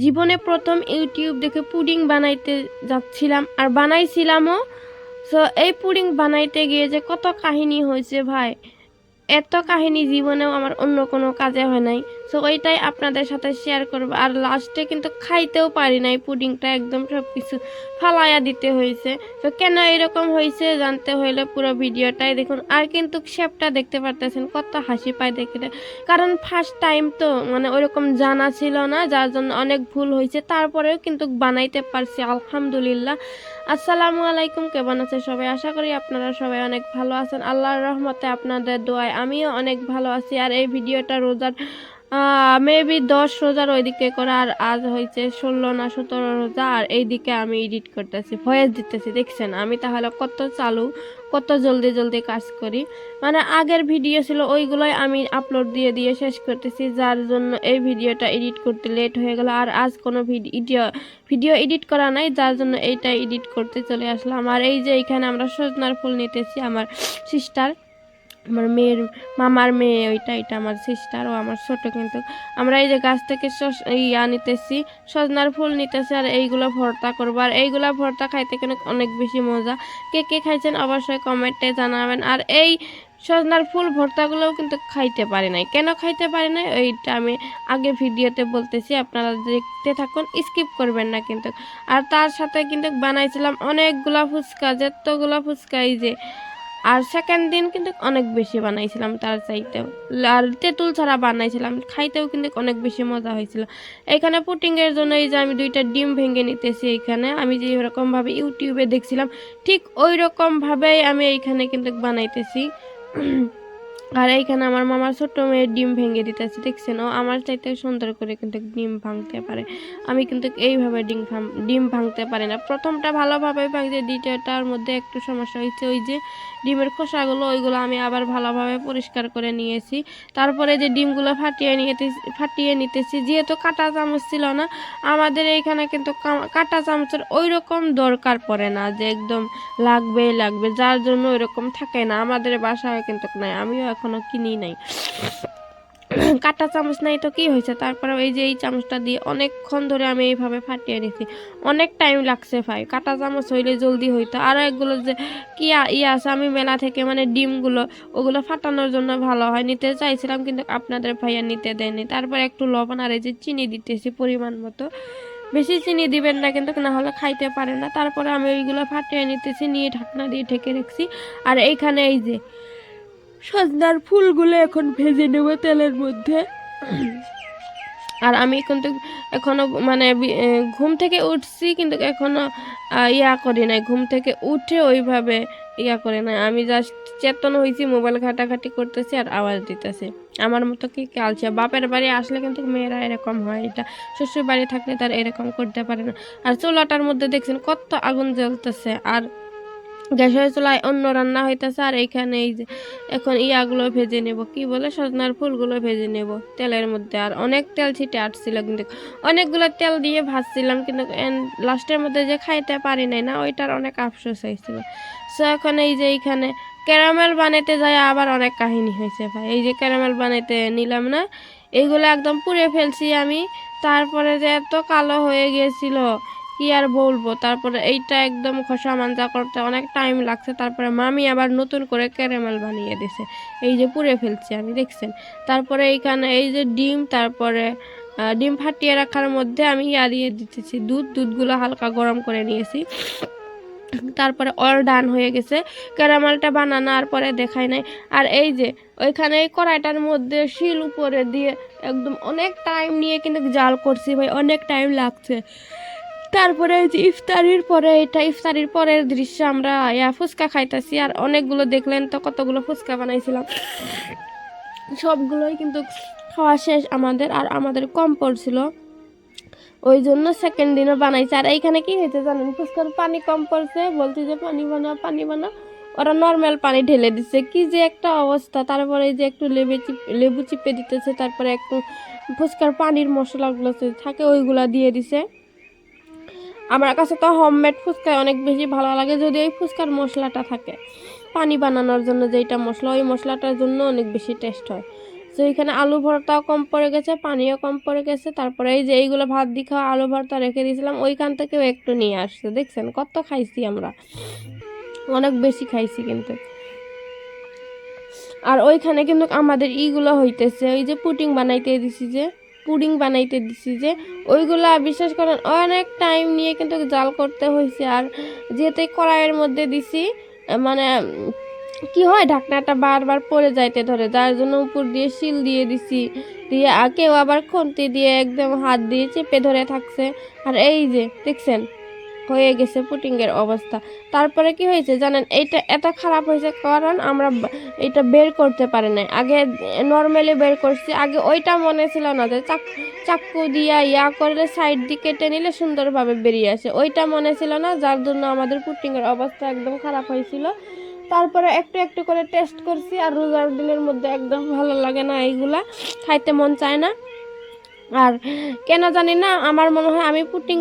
জীবনে প্রথম ইউটিউব দেখে পুডিং বানাইতে যাচ্ছিলাম আর বানাইছিলামও। সো এই পুডিং বানাইতে গিয়ে যে কত কাহিনী হয়েছে ভাই। এত কাহিনী জীবনেও আমার অন্য কোনো কাজে হয় নাই। সো ওইটাই আপনাদের সাথে শেয়ার করব। আর লাস্টে কিন্তু খাইতেও পারি নাই, পুডিংটা একদম সব কিছু ফালাইয়া দিতে হয়েছে তো কেন এরকম হয়েছে জানতে হইলে পুরো ভিডিওটাই দেখুন। আর কিন্তু শেপটা দেখতে পারতেছেন, কত হাসি পায় দেখতে কারণ ফার্স্ট টাইম তো মানে ওইরকম জানা ছিল না, যার জন্য অনেক ভুল হয়েছে তারপরেও কিন্তু বানাইতে পারছি, আলহামদুলিল্লাহ। আসসালামু আলাইকুম, কেমন আছে সবাই? আশা করি আপনারা সবাই অনেক ভালো আছেন। আল্লাহর রহমতে আপনাদের দোয়ায় আমিও অনেক ভালো আছি, আর এই ভিডিওটা রোজার মেবি দশ রোজার ওইদিকে করে, আর আজ হয়েছে ষোলো না সতেরো রোজা, আর এইদিকে আমি এডিট করতেছি ভয়েস দিতেছি, দেখছেন? আমি তাহলে কত চালু, কত জলদি জলদি কাজ করি। মানে আগের ভিডিও ছিল, ওইগুলোই আমি আপলোড দিয়ে দিয়ে শেষ করতেছি, যার জন্য এই ভিডিওটা এডিট করতে লেট হয়ে গেল, আর আজ কোনো ভিডিও ভিডিও এডিট করা নাই, যার জন্য এইটা এডিট করতে চলে আসলাম। আর এই যে এখানে আমরা সজনার ফুল নিতেছি, আমার সিস্টার আমার মেয়ের, মামার মেয়ে, ওইটা এটা আমার সিস্টার ও আমার ছোট কিন্তু। আমরা এই যে গাছ থেকে ইয়া নিতেছি, সজনার ফুল নিতেছি আর এইগুলো ভর্তা করব। আর এইগুলো ভর্তা খাইতে কিন্তু অনেক বেশি মজা। কে কে খাইছেন অবশ্যই কমেন্টে জানাবেন। আর এই সজনার ফুল ভর্তাগুলোও কিন্তু খাইতে পারি নাই। কেন খাইতে পারি নাই? ওইটা আমি আগে ভিডিওতে বলতেছি, আপনারা দেখতে থাকুন, স্কিপ করবেন না কিন্তু। আর তার সাথে কিন্তু বানাইছিলাম অনেকগুলা ফুচকা, যতগুলা ফুচকা, এই যে আর সেকেন্ড দিন কিন্তু অনেক বেশি বানাইছিলাম তার চাইতেও আর তেঁতুল ছাড়া বানাইছিলাম, খাইতেও কিন্তু অনেক বেশি মজা হয়েছিল। এখানে পুটিংয়ের জন্য এই যে আমি দুইটা ডিম ভেঙে নিতেছি এখানে, আমি যে ওইরকমভাবে ইউটিউবে দেখছিলাম, ঠিক ওই রকমভাবেই আমি এইখানে কিন্তু বানাইতেছি। আর এইখানে আমার মামার ছোট্ট মেয়ের ডিম ভেঙে দিতেছে, দেখছেন? ও আমার চাইতে সুন্দর করে কিন্তু ডিম ভাঙতে পারে। আমি কিন্তু এইভাবে ডিম ডিম ভাঙতে পারি না। প্রথমটা ভালোভাবে ভাঙছে, দ্বিতীয়টার মধ্যে একটু সমস্যা হয়েছে ওই যে ডিমের খোসাগুলো, ওইগুলো আমি আবার ভালোভাবে পরিষ্কার করে নিয়েছি। তারপরে যে ডিমগুলো ফাটিয়ে নিয়েছি ফাটিয়ে নিতেছি, যেহেতু কাঁটা চামচ ছিল না, আমাদের এইখানে কিন্তু কাঁটা চামচের ওই রকম দরকার পড়ে না যে একদম লাগবেই লাগবে, যার জন্য ওইরকম থাকে না। আমাদের বাসায় কিন্তু নাই, আমিও এখনও কিনি নাই। কাঁটা চামচ নাই তো কি হয়েছে? তারপরে এই যে এই চামচটা দিয়ে অনেকক্ষণ ধরে আমি এইভাবে ফাটিয়ে নিছি অনেক টাইম লাগছে ভাই। কাঁটা চামচ হইলে জলদি হইতো। আরও একগুলো যে কি ইয়ে আছে, আমি মেলা থেকে মানে ডিমগুলো, ওগুলো ফাটানোর জন্য ভালো হয়। নিতে চাইছিলাম, কিন্তু আপনাদের ভাইয়া নিতে দেয়নি। তারপর একটু লবণ আর এই যে চিনি দিতেছি পরিমাণ মতো। বেশি চিনি দিবেন না, কিন্তু না হলে খাইতে পারে না। তারপরে আমি ওইগুলো ফাটিয়ে নিতেছি, নিয়ে ঢাকনা দিয়ে ঢেকে রাখছি। আর এইখানে এই যে সজনার ফুলগুলো এখন ভেজে নেব তেলের মধ্যে। আর আমি কিন্তু এখনও মানে ঘুম থেকে উঠছি, কিন্তু এখনও ইয়া করি নাই। ঘুম থেকে উঠে ওইভাবে ইয়া করে নাই। আমি জাস্ট চেতন হয়েছি মোবাইল ঘাটাঘাটি করতেছি আর আওয়াজ দিতেছি। আমার মতো কি কালছে বাপের বাড়ি আসলে কিন্তু মেয়েরা এরকম হয়। এটা শ্বশুর বাড়ি থাকলে তার এরকম করতে পারে না। আর চুলাটার মধ্যে দেখছেন কত আগুন জ্বলতেছে। আর গ্যাসের চুলায় অন্য রান্না হইতেছে, আর এইখানে এই যে এখন ইয়াগুলো ভেজে নেব। কি বলে? সজনার ফুলগুলো ভেজে নেব তেলের মধ্যে। আর অনেক তেল ছিটে আসছিল কিন্তু অনেকগুলো তেল দিয়ে ভাজছিলাম কিন্তু লাস্টের মধ্যে যে খাইতে পারি নাই না, ওইটার অনেক আফসোস হয়েছিল। সো এখন এই যে এইখানে ক্যারামেল বানাইতে যায় আবার অনেক কাহিনী হয়েছে ভাই। এই যে ক্যারামেল বানাইতে নিলাম না এইগুলো একদম পুড়ে ফেলছি আমি। তারপরে যে এত কালো হয়ে গিয়েছিল কি আর বলব? তারপরে এইটা একদম খসা মাঞ্জা করতে অনেক টাইম লাগছে। তারপরে মামি আবার নতুন করে ক্যারামেল বানিয়ে দিছে। এই যে পুড়ে ফেলছি আমি, দেখছেন? তারপরে এইখানে এই যে ডিম, তারপরে ডিম ফাটিয়ে রাখার মধ্যে আমি দিয়ে দিতেছি। দুধ, দুধগুলো হালকা গরম করে নিয়েছি। তারপরে অল ডান হয়ে গেছে। ক্যারামেলটা বানানোর পরে দেখাই নাই। আর এই যে, ওইখানে এই কড়াইটার মধ্যে শিল উপরে দিয়ে একদম অনেক টাইম নিয়ে কিন্তু জাল করছি ভাই, অনেক টাইম লাগছে। তারপরে ইফতারির পরে, এটা ইফতারির পরের দৃশ্য আমরা, ইয়া, ফুচকা খাইতেছি। আর অনেকগুলো দেখলেন তো, কতগুলো ফুচকা বানাইছিলাম। সবগুলোই কিন্তু খাওয়া শেষ আমাদের, আর আমাদের কম পড়ছিল ওই জন্য সেকেন্ড দিনও বানাইছে। আর এইখানে কি হয়েছে জানেন, ফুচকার পানি কম পড়ছে বলছে যে পানি বানা পানি বানা ওরা নর্মাল পানি ঢেলে দিচ্ছে কি যে একটা অবস্থা। তারপরে যে একটু লেবু চিপ, লেবু চিপে দিতেছে, তারপরে একটু ফুচকার পানির মশলাগুলো থাকে, ওইগুলা দিয়ে দিছে। আমার কাছে তো হোমমেড ফুচকা অনেক বেশি ভালো লাগে যদি এই ফুচকার মশলাটা থাকে। পানি বানানোর জন্য যেইটা মশলা, ওই মশলাটার জন্য অনেক বেশি টেস্ট হয়। তো এখানে আলু ভর্তাও কম পড়ে গেছে, পানিও কম পড়ে গেছে, তারপরে এই যে এইগুলো ভাত দিয়ে খাওয়া আলু ভর্তা রেখে দিয়েছিলাম, ওইখান থেকেও একটু নিয়ে আসছে, দেখছেন? কত খাইছি আমরা। অনেক বেশি খাইছি কিন্তু। আর ওইখানে কিন্তু আমাদের ইগুলো হইতেছে, ওই যে পুটিং বানাইতে দিছি যে পুডিং বানাইতে দিছি যে ওইগুলা বিশ্বাস করেন, অনেক টাইম নিয়ে কিন্তু জাল করতে হয়েছে আর যেহেতু কড়াইয়ের মধ্যে দিছি মানে কি হয়, ঢাকনাটা বারবার পরে যাইতে ধরে, যার জন্য উপর দিয়ে শিল দিয়ে দিছি। দিয়ে আর কেউ আবার খন্তি দিয়ে একদম হাত দিয়ে চেপে ধরে থাকছে। আর এই যে, দেখছেন? হয়ে গেছে পুটিংয়ের অবস্থা। তারপরে কি হয়েছে জানেন? এইটা এত খারাপ হয়েছে কারণ আমরা এটা বের করতে পারি নাই। আগে নর্মালি বের করছি, আগে ওইটা মনে ছিল না যে চাক, চাকু দিয়া ইয়া করলে সাইড দিকে কেটে নিলে সুন্দরভাবে বেরিয়ে আসে। ওইটা মনে ছিল না, যার জন্য আমাদের পুটিংয়ের অবস্থা একদম খারাপ হয়েছিল। তারপরে একটু একটু করে টেস্ট করছি আর রোজার দিনের মধ্যে একদম ভালো লাগে না এইগুলা। খাইতে মন চায় না। আর কেন জানি না, আমার মনে হয় আমি পুডিং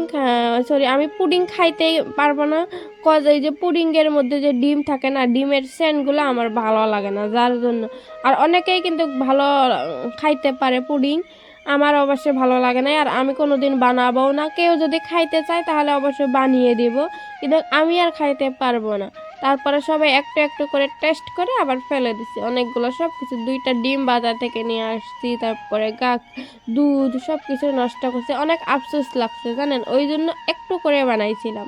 সরি আমি পুডিং খাইতেই পারব না। কজ এই যে পুডিংয়ের মধ্যে যে ডিম থাকে না, ডিমের সেন্টগুলো আমার ভালো লাগে না, যার জন্য। আর অনেকেই কিন্তু ভালো খাইতে পারে পুডিং, আমার অবশ্যই ভালো লাগে না। আর আমি কোনো দিন বানাবো না, কেউ যদি খাইতে চায় তাহলে অবশ্যই বানিয়ে দিব, কিন্তু আমি আর খাইতে পারব না। তারপরে সবাই একটু একটু করে টেস্ট করে আবার ফেলে দিছি। অনেকগুলো সব কিছু দুইটা ডিম বাজার থেকে নিয়ে আসছি, তারপরে গাছ দুধ সব কিছু নষ্ট করছে। অনেক আফসোস লাগছে, জানেন? ওই জন্য একটু করে বানাইছিলাম।